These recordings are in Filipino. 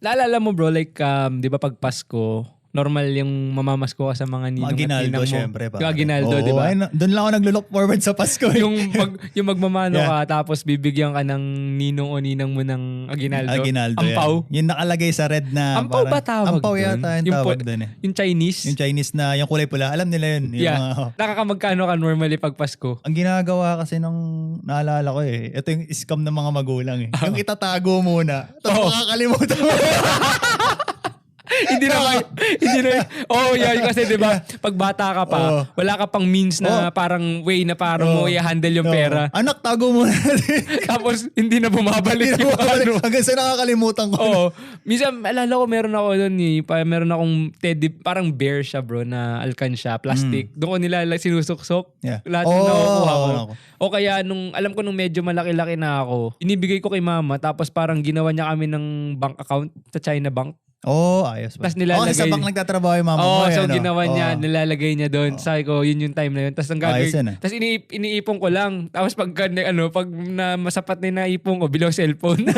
Naalala mo bro, like, um, di ba pag Pasko, normal yung mamamasko ka sa mga ninong Mga at ninang mo. syempre. Yung Aguinaldo, di ba? Doon lang ako naglo-look forward sa Pasko. eh. yung, mag, yung magmamano Yeah. ka, tapos bibigyan ka ng ninong o ninang mo ng Aguinaldo. Aguinaldo. Ampaw. Yan. Yung nakalagay sa red na. Ampaw ba tawag Ampaw dun? yata yung, tawag po- doon eh. Yung Chinese. Yung Chinese na, yung kulay pula. Alam nila yun. Yung yeah. mga- Nakakamagkano ka normally pag Pasko? ang ginagawa kasi nung naalala ko eh, ito yung scam ng mga magulang eh. Yung itatago muna, tapos makakalimutan mo. hindi na may, hindi na, oh yeah, kasi 'di ba, pag bata ka pa, Oo. wala ka pang means na parang way na parang mo Oo. i-handle yung Oo. pera. Anak, tago muna. Tapos hindi na bumabalik Hindi yung na mabalik. ano. Hanggang sa nakakalimutan ko. Oo. Minsan, alala ko meron ako doon eh. Meron akong teddy, parang bear siya bro, na alkansya, plastic. Doon ko nila like, sinusuksok. Mm. Yeah. Lahat Oo, ng nakukuha ko. ako. O kaya, nung, alam ko nung medyo malaki-laki na ako, inibigay ko kay mama, tapos parang ginawa niya kami ng bank account sa China Bank. Oo, oh, ayos ba? Tas nilalagay- Oh, kasi sa bank nagtatrabaho yung mama Oo, mo. eh, so ano? ginawa niya, Oo. nilalagay niya doon. Sabi ko, yun yung time na yun. Tapos ang Ayos gagawin, yan, ah. tapos ini, iniipon ko lang. Tapos pag, ano, pag na masapat na yung naipon ko, below cellphone.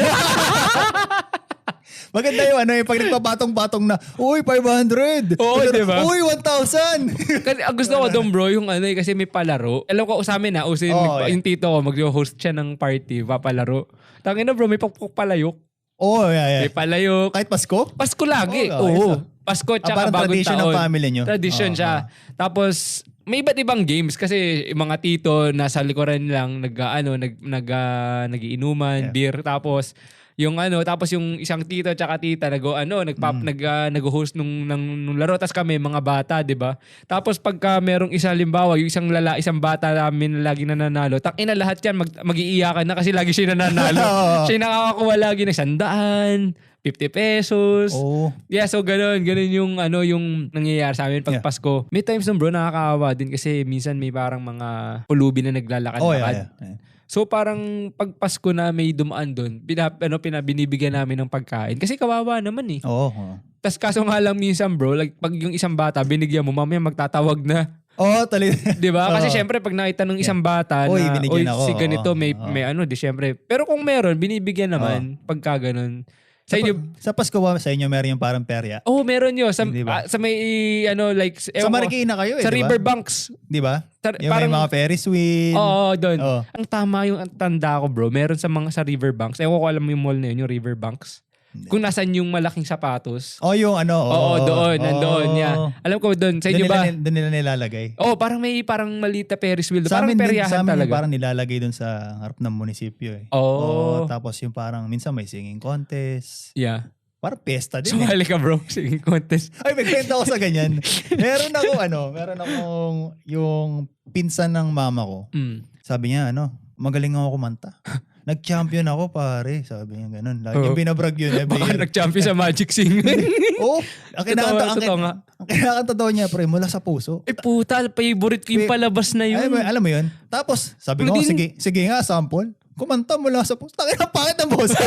Maganda yung ano, yung pag nagpabatong-batong na, Uy, 500! Oo, di ba? Uy, 1,000! kasi ang gusto ko doon bro, yung ano eh, kasi may palaro. Alam ko sa amin na, uso yung, Oo, yeah. yung tito ko, mag-host siya ng party, papalaro. Tangin na bro, may pakpok palayok. Oo, oh, yeah, yeah. May palayok. Kahit Pasko? Pasko lagi. Oo, Oo. ayos ah. Pasko Ah, tsaka parang bagong tradition taon. ng family nyo. Tradition Oo, siya. oo. Tapos may iba't ibang games kasi yung mga tito nasa likuran lang nag ano nag nag ah, nagiinuman, Yeah. beer tapos yung ano tapos yung isang tito tsaka tita nag ano nagpap Mm. nag ah, nag-host nung, nung nung laro. Tapos kami mga bata 'di ba? Tapos pagka merong isa limbawa yung isang lala isang bata namin na lagi nananalo tak ina lahat yan mag magiiyakan na kasi lagi siya nananalo. Siya nakakakuha lagi ng sandaan 50 pesos Oo. Yeah, so ganun, ganun yung ano yung nangyayari sa amin pag Yeah. Pasko. May times nun bro, nakakaawa din kasi minsan may parang mga pulubi na naglalakad-lakad. Oh, yeah, yeah. yeah. So parang pag Pasko na may dumaan doon, pina, ano, pinabinibigyan namin ng pagkain. Kasi kawawa naman eh. Oo. oo. Tapos kaso nga lang minsan bro, like pag yung isang bata, binigyan mo, mamaya magtatawag na. Oo, talaga. 'Di ba? Kasi Oo. syempre pag nakita ng isang bata Oy, na, "Oy, ako." si ganito, may, Oo. may ano, di syempre. Pero kung meron, binibigyan naman pagka ganun. Sa inyo, Sa Pasko ba sa inyo meron yung parang perya? Oh, meron yun. Sa, Di ba? ah, sa may, ano, like, Sa ewan ko, Marikina kayo eh, sa di ba? riverbanks. Di ba? Sa- Yung may mga Ferris wheel. Oo, doon. Oo. Ang tama yung ang tanda ko, bro. Meron sa mga sa riverbanks. Ewan ko alam mo yung mall na yun, yung riverbanks. Kung nasan yung malaking sapatos. Oh, yung ano. Oo, doon. Oo. Nandoon. Yeah. Alam ko doon. Sa Doon inyo nila, ba? doon nila nilalagay. Oo, parang may parang malita Ferris wheel. Sa Parang amin, din, peryahan sa amin talaga. parang nilalagay doon sa harap ng munisipyo eh. Oo. tapos yung parang minsan may singing contest. Yeah. Parang pesta din eh. Sumali ka, bro. Singing contest. Ay, may kwento ako sa ganyan. meron ako ano, meron akong yung pinsan ng mama ko. Mm. Sabi niya ano, magaling ako kumanta. Nag-champion ako pare, sabi niya ganun. Lagi Oo. yung binabrag yun every Baka year. nag-champion sa Magic Sing. Oo, ang kinakanta, ang, Totoo nga. ang kinakanta daw niya pre, mula sa puso. eh puta, favorite ko yung palabas na yun. Ay, may- alam mo yun? Tapos, sabi ko, Hindi- sige, sige nga, sample. Kumanta mula sa puso. Tangin ang pangit ng boses.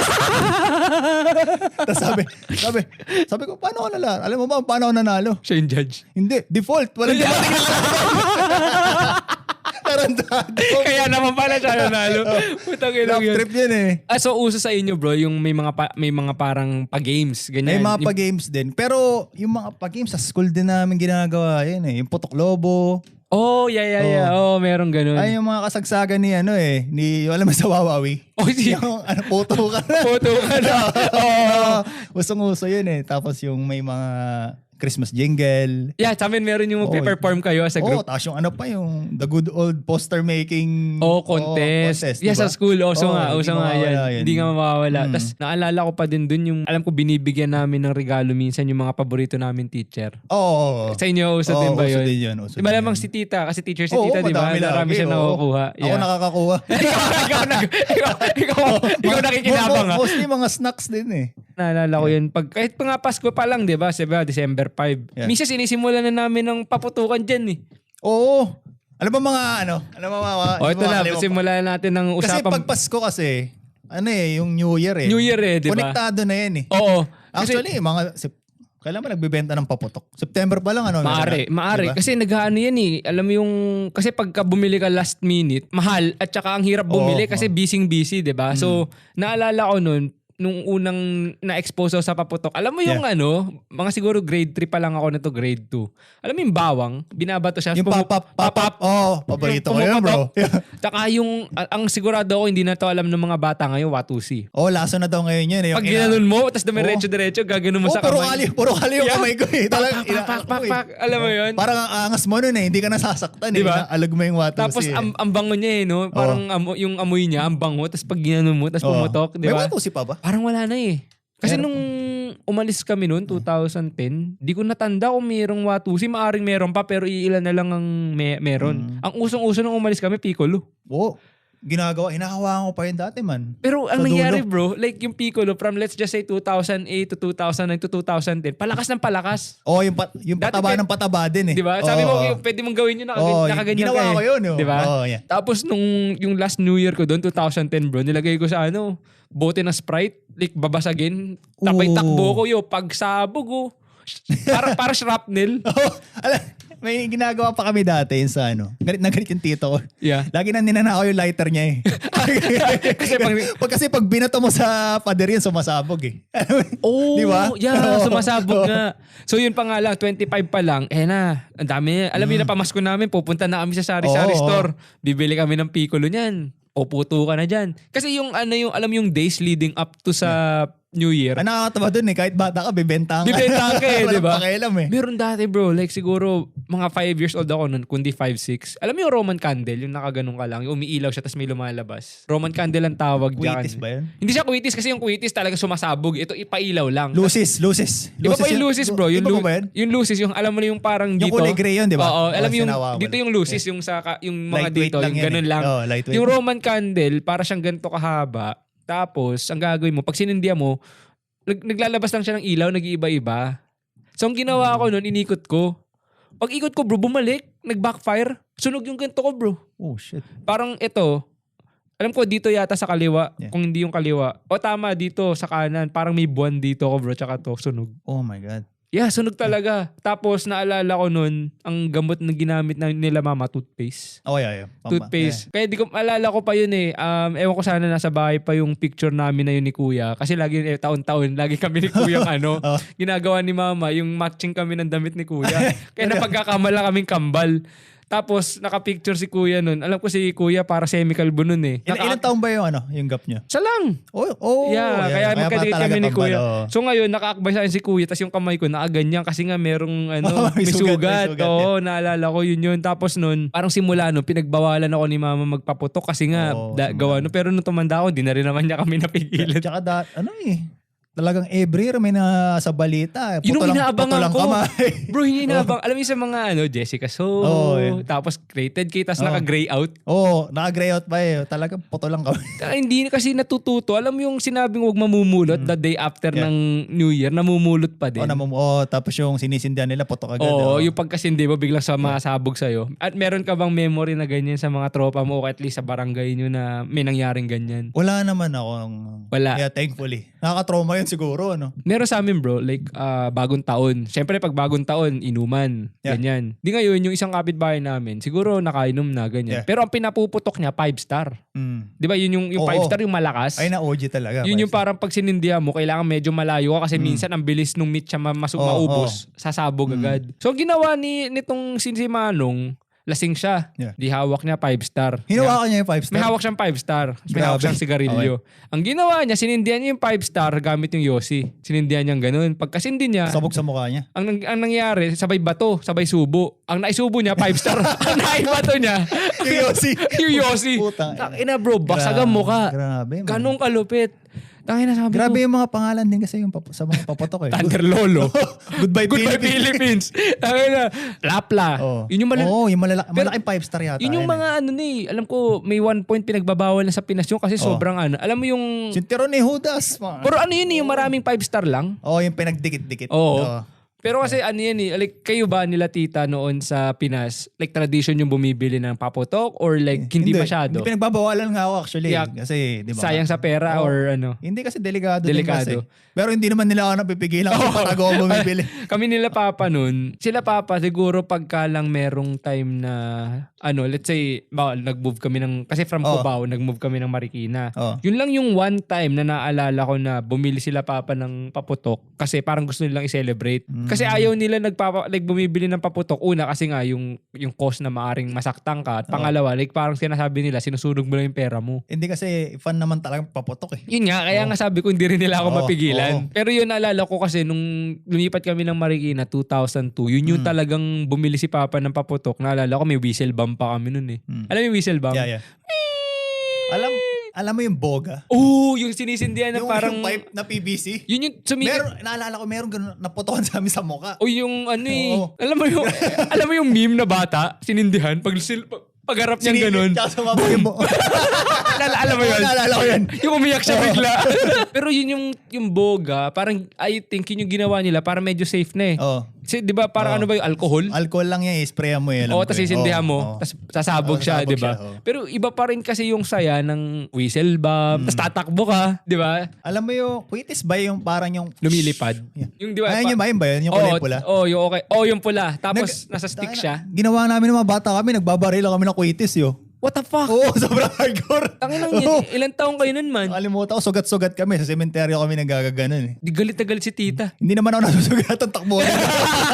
Tapos sabi, sabi, sabi ko, paano ako nalaro? Alam mo ba paano ako nanalo? Siya yung judge. Hindi, default. Walang dumating na Tarantado. Kaya naman pala siya nanalo. Putang ina Love yun. trip yun eh. Ah, so uso sa inyo bro, yung may mga pa, may mga parang pa-games, May ganyan. mga Yung- pa-games din. Pero yung mga pa-games sa school din namin ginagawa yun eh. Yung putok lobo. Oh, yeah, yeah, yeah. Oh, meron ganun. Ay, yung mga kasagsagan ni ano eh. Ni, alam mo sa Wawawi. oh, si yung ano, puto ka na. photo ka na. Oo. Usong-uso yun eh. Tapos yung may mga Christmas jingle. Yeah, sa amin meron yung Oh, magpe-perform kayo sa Oo, group. tapos yung ano pa yung the good old poster making Oh, contest. contest, yeah, diba? sa school. Also Oo, nga, also nga yan. Hindi nga mawawala. Mm. Tapos naalala ko pa din dun yung, alam ko binibigyan namin ng regalo minsan yung mga paborito namin teacher. Oo. oo, oo. Sa inyo, uso Oo, din ba uso yun? din yun, uso Diba din lamang yun. si tita, kasi teacher si Oo, tita, di ba? Marami siya oo. nakukuha. Ako nakakakuha. ikaw, ikaw, ikaw, ikaw, ikaw nakikinabang ha. Mostly mga snacks din eh. Naalala ko yun. Pag, kahit pa nga Pasko pa lang, di ba? Diba, December 5. Yeah. Minsan sinisimulan na namin ng paputukan dyan eh. Oo. Ano ba mga ano? Ano ba mga... O ito na, mga- simulan natin ng Kasi usapang pag Pasko kasi, ano eh, yung New Year eh. New Year eh, di ba? Konektado na yan eh. Oo. Kasi, Actually, mga... Sep- kailan ba nagbibenta ng paputok? September pa lang ano? Maari, na? maari. Diba? Kasi nag-ano yan eh. Alam mo yung, kasi pagka bumili ka last minute, mahal at saka ang hirap bumili Oo, kasi busy busy, di ba? So, Mm. naalala ko nun, nung unang na-expose sa paputok. Alam mo yung ano, mga siguro grade 3 pa lang ako nito, grade 2. Alam mo yung bawang, binabato siya. Yung pop-up, pop-up. Oo, paborito ko yun, bro. pumuputok. Tsaka yung, ang sigurado ako, hindi na to alam ng mga bata ngayon, Watusi. Oo, laso na daw ngayon yun. eh, Yung Pag ina- ginanon mo, tapos dumiretso-diretso, gaganon mo Oo, sa puro kamay. kali, puro kali yung Yeah. kamay ko eh. Talagang, Pak, pak, pak, pak, eh. Alam mo yun? Parang ang angas mo nun eh. Hindi ka nasasaktan eh. Diba? Alag mo yung watusi Tapos eh. ang, ang bango niya eh, no? Parang yung amoy niya, ang bango, tapos pag ginanon mo, tapos pumutok, di May watusi pa ba? Parang wala na eh. Kasi Meron nung umalis kami noon, 2010, di ko natanda kung mayroong Watusi. Maaring meron pa, pero iilan na lang ang me- meron. Mm. Ang usong-uso nung umalis kami, Piccolo. Oo. Ginagawa. Hinahawakan ko pa yun dati man. Pero ang nangyari bro, like yung Piccolo from let's just say 2008 to 2009 to 2010, palakas ng palakas. Oo, yung, pat, yung Dati pataba ng pataba din eh. Di ba? Sabi Oo, mo, pwede mong gawin yun, nakaganyan, Oo, nakaganyan ginawa ka eh. ko yun. oh. Di ba? Oo, yeah. Tapos nung yung last New Year ko doon, 2010 bro, nilagay ko sa ano, bote ng Sprite, like babasagin. Tapay Ooh. takbo ko yo, pagsabog ko. para para shrapnel. Alam, may ginagawa pa kami dati yun sa ano. Galit na galit yung tito ko. Yeah. Lagi na ninanakaw yung lighter niya eh. kasi, pag, pag, kasi pag binato mo sa pader yan, sumasabog eh. Oh, Di ba? yeah, sumasabog nga. So yun pa nga lang, 25 pa lang, eh na, ang dami. Alam mo Mm. yun, napamasko namin, pupunta na kami sa sari-sari Oo, store. Bibili kami ng piccolo niyan. O puto ka na dyan. Kasi yung ano yung, alam yung days leading up to sa New Year. Ang nakakatawa dun eh, kahit bata ka, bibenta ka. Bibenta ka eh, di ba? Pakialam eh. Meron dati bro, like siguro mga 5 years old ako nun, kundi 5, 6. Alam mo yung Roman candle, yung nakaganon ka lang, yung umiilaw siya tapos may lumalabas. Roman candle ang tawag dyan. Waitis ba yun? Hindi siya kuitis kasi yung kuitis talaga sumasabog. Ito ipailaw lang. Lucis, lucis. Iba pa yung lucis bro. Yung, lu- ba yun? yung lucis, yung alam mo na yung parang Yung dito. kulay gray yun, di ba? Oo, alam mo yung, dito yung lucis, yung sa, yung mga dito, yung yan ganun eh. lang. Yung Roman candle, para siyang ganito kahaba. Tapos, ang gagawin mo, pag sinindihan mo, nag- naglalabas lang siya ng ilaw, nag-iiba-iba. So, ang ginawa ko nun, inikot ko. Pag ikot ko, bro, bumalik, nag-backfire. Sunog yung ganito ko, bro. Oh shit. Parang ito, alam ko dito yata sa kaliwa, Yeah. kung hindi yung kaliwa. O tama, dito sa kanan. Parang may buwan dito ko, bro, tsaka to, sunog. Oh my God. Yeah, sunog talaga. Tapos naalala ko nun, ang gamot na ginamit na nila mama, toothpaste. Oh yeah, yeah. Pamba- Toothpaste. Kaya di ko, alala ko pa yun eh. Um, ewan ko sana nasa bahay pa yung picture namin na yun ni kuya. Kasi lagi, eh, taon-taon, lagi kami ni kuya ano, Oh. ginagawa ni mama, yung matching kami ng damit ni kuya. Kaya napagkakamala kaming kambal. Tapos naka-picture si kuya nun. Alam ko si kuya para semi-kalbo nun eh. Ilan, Naka- ilan taon ba yung ano, yung gap niya? Isa lang. Oh, oh. Yeah, kaya pa magkadikit kami ni kuya. oh. So ngayon, nakaakbay sa akin si kuya, tapos yung kamay ko nakaganyan kasi nga merong ano, Oh, may sugat, Oo, naalala ko yun yun. Tapos nun, parang simula no, pinagbawalan ako ni mama magpaputok kasi nga da, gawa no. Pero nung tumanda ako, di na rin naman niya kami napigilan. Tsaka da, ano eh, talagang every year may na sa balita. Yun Puto ang lang, inaabangan puto lang ko. kamay. Bro, hindi inabang. Alam mo sa mga ano, Jessica So, Oo, eh. tapos created kay, tapos Oo. naka-gray out. Oo, oh, naka-gray out pa eh. Talagang puto lang kamay. Ah, hindi kasi natututo. Alam mo yung sinabing huwag mamumulot the day after Mm. Yeah. ng New Year, namumulot pa din. oh, namum- oh, tapos yung sinisindihan nila, puto agad. Oo, oh. yung pagkasindi mo biglang sa masabog sa'yo. At meron ka bang memory na ganyan sa mga tropa mo o at least sa barangay nyo na may nangyaring ganyan? Wala naman ako. Wala. Yeah, thankfully. Nakaka-trauma yun siguro, ano? Meron sa amin bro, like ah, bagong taon. Siyempre pag bagong taon, inuman. Yeah. Ganyan. Di ngayon, yung isang kapitbahay namin, siguro nakainom na, ganyan. Yeah. Pero ang pinapuputok niya, 5 star. Mm. Di ba yun yung, yung Oo. 5 star, yung malakas? Ay, na-OG talaga. Yun yung Five parang pag sinindihan mo, kailangan medyo malayo ka kasi Mm. minsan ang bilis nung meat siya ma- masu- Oo, maubos, sasabog Mm. agad. So ang ginawa ni nitong si si Manong, lasing siya. Yeah. Di hawak niya 5 star. Hinawakan niya yung 5 star. May hawak siyang 5 star. May hawak Grabe. siyang sigarilyo. Ang ginawa niya, sinindihan niya yung 5 star gamit yung Yossi. Sinindihan niya ganun. Pagkasindi niya, Sabog sa mukha niya. ang, ang nangyari, sabay bato, sabay subo. Ang naisubo niya, 5 star. ang naibato niya, Yung Yossi. yung Yossi. Putang ina. Bro, basagan mo ka. Grabe. man. Ganong kalupit. Tangina sabi Grabe ko, yung mga pangalan din kasi yung pap- sa mga papatok eh. Thunder Lolo. Goodbye, Goodbye Philippines. Tangina, Lapla. Oh. Yun yung malala- Oo, yung malala- Pero- malaking 5 star yata. Yun yung yun eh. mga ano ni, alam ko may one point pinagbabawal na sa Pinas yun kasi Oh. sobrang ano. Alam mo yung, Sintiron ni Judas. mga- pero ano yun eh, yung maraming five star lang. Oo, yung pinagdikit-dikit. Oo. Pero kasi ano yan eh, like kayo ba nila tita noon sa Pinas, like tradition yung bumibili ng paputok or like hindi, masyado? Hindi pinagbabawalan nga ako actually. Yeah. Kasi, di ba? Sayang sa pera Oo. or ano? Hindi kasi delikado, Delikado. din kasi. Pero hindi naman nila ako napipigilan kung patago ako bumibili. Kami nila papa nun, sila papa siguro pagka lang merong time na ano, let's say, ba, nag-move kami ng, kasi from Oo. Cubao, nag-move kami ng Marikina. Oh. Yun lang yung one time na naalala ko na bumili sila papa ng paputok kasi parang gusto nilang i-celebrate. Mm. Kasi ayaw nila nagpapa like bumibili ng paputok una kasi nga yung yung cost na maaring masaktan ka at pangalawa like parang sinasabi nila sinusunog mo lang yung pera mo. Hindi kasi fan naman talagang paputok eh. Yun nga, kaya nga sabi ko hindi rin nila ako Oo, mapigilan. oo. Pero yun naalala ko kasi nung lumipat kami ng Marikina 2002, yun yung talagang bumili si Papa ng paputok. Naalala ko may whistle bomb pa kami nun eh. Mm. Alam mo yung whistle bomb? Yeah, yeah. Alam, alam mo yung boga? Oo, yung sinisindihan na Yung, parang... yung pipe na PVC? Yun yung sumikat. Meron, naalala ko, meron ganun, naputokan sa amin sa muka. O yung ano eh. Oo. Alam mo yung, alam mo yung meme na bata, sinindihan, pag, sil, pag, pagharap niyang ganun. Tsaka sumabog yung buo. Alala, alam mo yun? Naalala ko yun. yung umiyak siya bigla. Pero yun yung, yung boga, parang I think yun yung ginawa nila para medyo safe na eh. Oh. Kasi di ba parang Oo. ano ba yung alcohol? Alcohol lang yan, i-spray mo yun. Oo, tapos sisindihan mo, tapos sasabog siya, di ba? oo. Pero iba pa rin kasi yung saya ng whistle bomb, tapos tatakbo ka, di ba? Alam mo yung, quitis ba yung parang yung... Lumilipad. Yeah. Yung di ba? Ayun yun ba yun ba yun? Yung kulay pula? Oo, yung okay. Oh, yung pula. Tapos Nag- nasa stick siya. Ginawa namin ng mga bata kami, nagbabaril kami ng quitis yo. What the fuck? Oo, sobrang hardcore. Tangin lang Oo. yun. Ilan taong kayo nun man? Nakalimutan ko, sugat-sugat kami. Sa sementeryo kami nagagaganon eh. Di galit na galit si tita. Hindi naman ako nasusugatan takbo.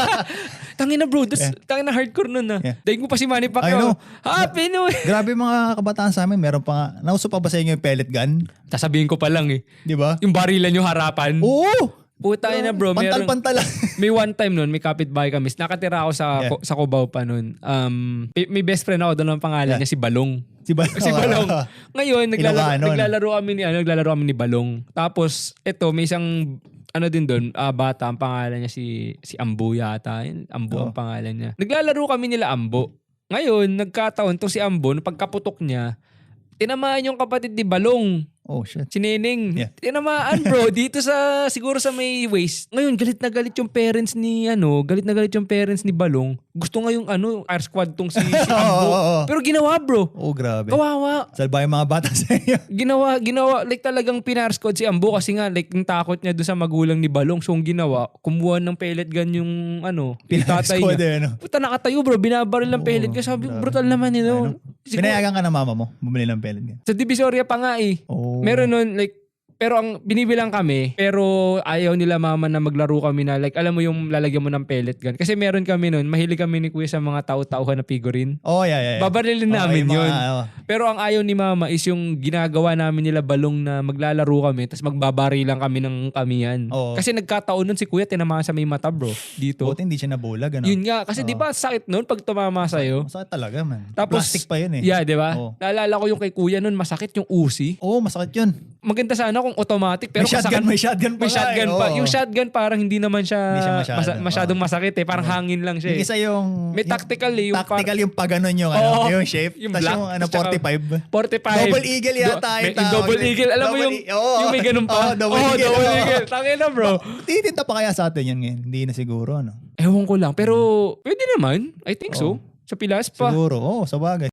Tangin na bro, das, tangin na hardcore nun ah. Yeah. Daig mo pa si Manny I Pacquiao. know. Happy New Year! Grabe mga kabataan sa amin, meron pa nga. Nauso pa ba sa inyo yung pellet gun? Sasabihin ko pa lang eh. Di ba? Yung barilan yung harapan. Oo! Puta na bro, meron, Pantal-pantal. may one time nun, may kapitbahay kami. Nakatira ako sa Yeah. sa Cubao pa nun. Um, may, best friend ako doon ang pangalan Yeah. niya si Balong. si Balong. Si Balong. Ngayon, naglalaro, naglalaro kami ni ano, naglalaro kami ni Balong. Tapos eto, may isang ano din doon, ah, bata, ang pangalan niya si si Ambo yata. Ambo ang Oh. pangalan niya. Naglalaro kami nila Ambo. Ngayon, nagkataon to si Ambo, pagkaputok niya, tinamaan yung kapatid ni Balong. Oh, shit. Si Neneng. Yeah. Tinamaan bro, dito sa, siguro sa may waist. Ngayon, galit na galit yung parents ni, ano, galit na galit yung parents ni Balong. Gusto nga yung, ano, air squad tong si, si Oo, Ambo. oo, oo. Pero ginawa bro. Oh, grabe. Kawawa. Salba yung mga bata sa inyo. Ginawa, ginawa, like talagang pinar squad si Ambo kasi nga, like, yung takot niya doon sa magulang ni Balong. So, ang ginawa, kumuha ng pellet gun yung, ano, yung Pinar tatay squad niya. eh, no? Puta, nakatayo bro, binabaril ng Oo, pellet gun. Sabi, grabe. brutal naman yun. Siguro- Pinayagan ka ng mama mo, bumili ng pellet gun. Sa Divisoria pa nga eh. Oh. Meron nun, like, pero ang binibilang kami, pero ayaw nila mama na maglaro kami na, like, alam mo yung lalagyan mo ng pellet gun. Kasi meron kami nun, mahilig kami ni kuya sa mga tao-tauhan na figurine. Oh, yeah, yeah. yeah. Babarilin Oh, namin mga, yun. ano, Pero ang ayaw ni mama is yung ginagawa namin nila balong na maglalaro kami, tapos magbabarilan kami ng kamiyan. Oo. Kasi nagkataon nun si kuya, tinamaan sa may mata bro, dito. Buti hindi siya nabulag, ano? Yun nga, kasi di ba sakit nun pag tumama sa'yo? Masakit talaga, man. Tapos- Plastic pa yun eh. Yeah, di ba? Oo. Naalala ko yung kay kuya nun, masakit yung usi. Oo, masakit yun. Maganda sana kung automatic, pero may shotgun, may shotgun pa May shotgun eh. pa. Oo. Yung shotgun parang hindi naman siya, Hindi siya masyado. masa- masyadong masakit eh. Parang hangin lang siya Yung eh. isa yung... May yung tactical eh. Yung tactical yung paganon yung, ano, Oo. yung shape. Yung black, yung ano, tsaka- 45. 45. Double eagle yata Do- yung may- double na- eagle. Alam mo yung, e- yung may ganun pa? Oo, double eagle, double eagle. Tangin na bro. Titinta pa kaya sa atin yan ngayon? Hindi na siguro, ano? Ewan ko lang. Pero pwede naman. I think so. Sa Pilas pa. Siguro, oo, sa bagay.